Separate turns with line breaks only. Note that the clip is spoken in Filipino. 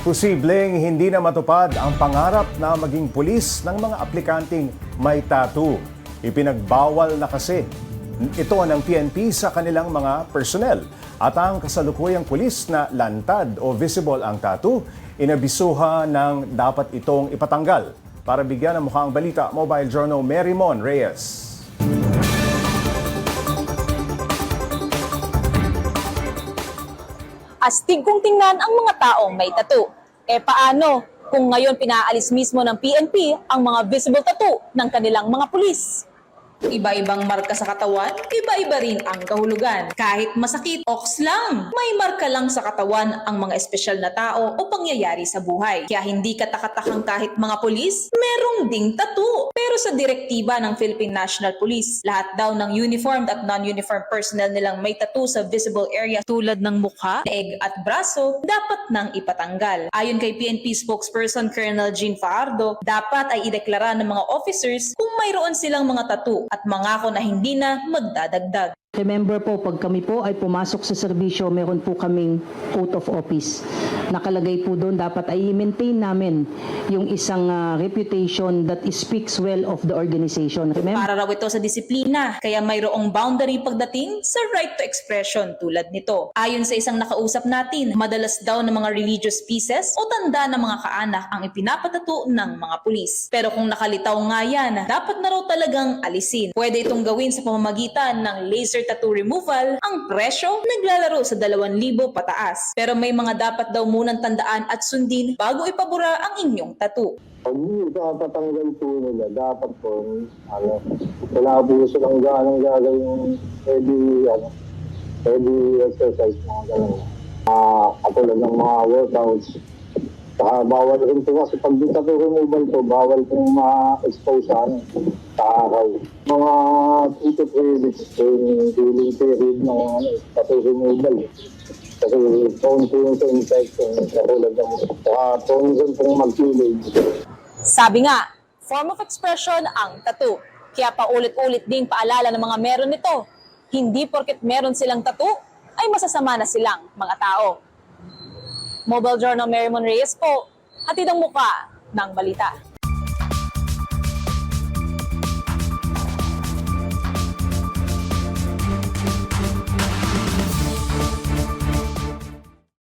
Posibleng hindi na matupad ang pangarap na maging pulis ng mga aplikanteng may tattoo. Ipinagbawal na kasi ito ng PNP sa kanilang mga personnel. At ang kasalukuyang pulis na lantad o visible ang tattoo, inabisuhan ng dapat itong ipatanggal. Para bigyan ng mukhang balita, Mobile Journal Marymon Reyes.
Astig kung tingnan ang mga taong may tattoo. E paano kung ngayon pinaalis mismo ng PNP ang mga visible tattoo ng kanilang mga pulis? Iba-ibang marka sa katawan, iba-iba rin ang kahulugan. Kahit masakit, oks lang. May marka lang sa katawan ang mga espesyal na tao o pangyayari sa buhay. Kaya hindi katakatakang kahit mga pulis, merong ding tattoo. Pero sa direktiba ng Philippine National Police, lahat daw ng uniformed at non-uniformed personnel nilang may tattoo sa visible area tulad ng mukha, leeg at braso, dapat nang ipatanggal. Ayon kay PNP spokesperson Colonel Jean Faardo, dapat ay ideklara ng mga officers kung mayroon silang mga tattoo at mangako na hindi na magdadagdag.
Remember po, pag kami po ay pumasok sa serbisyo, meron po kaming oath of office. Nakalagay po doon, dapat ay i-maintain namin yung isang ah, reputation that speaks well of the organization. Remember?
Para raw ito sa disiplina, kaya mayroong boundary pagdating sa right to expression tulad nito. Ayon sa isang nakausap natin, madalas daw ng mga religious pieces o tanda ng mga kaanak ang ipinapatato ng mga pulis. Pero kung nakalitaw nga yan, dapat na raw talagang alisin. Pwede itong gawin sa pamamagitan ng laser tattoo removal. Ang presyo, naglalaro sa 2,000 pataas. Pero may mga dapat daw munang tandaan at sundin bago ipabura ang inyong tattoo.
Pag hindi papatanggal po nila, dapat po, ano, wala po silang ganang gagawin heavy, ano, heavy exercise, mga ganun. Ah, katulad ng mga workouts. Saka bawal rin po kasi pag di tattoo removal po, bawal po ma-expose sa, ano, sa araw. Mga 2 to 3 weeks yung healing period ng ano, tattoo removal. Kasi prone po yung sa infection, katulad ng, saka prone rin pong mag-killing.
Sabi nga, form of expression ang tattoo. Kaya paulit-ulit ding paalala ng mga meron nito. Hindi porket meron silang tattoo, ay masasama na silang mga tao. Mobile Journal Marymon Reyes po, hatid ang muka ng balita.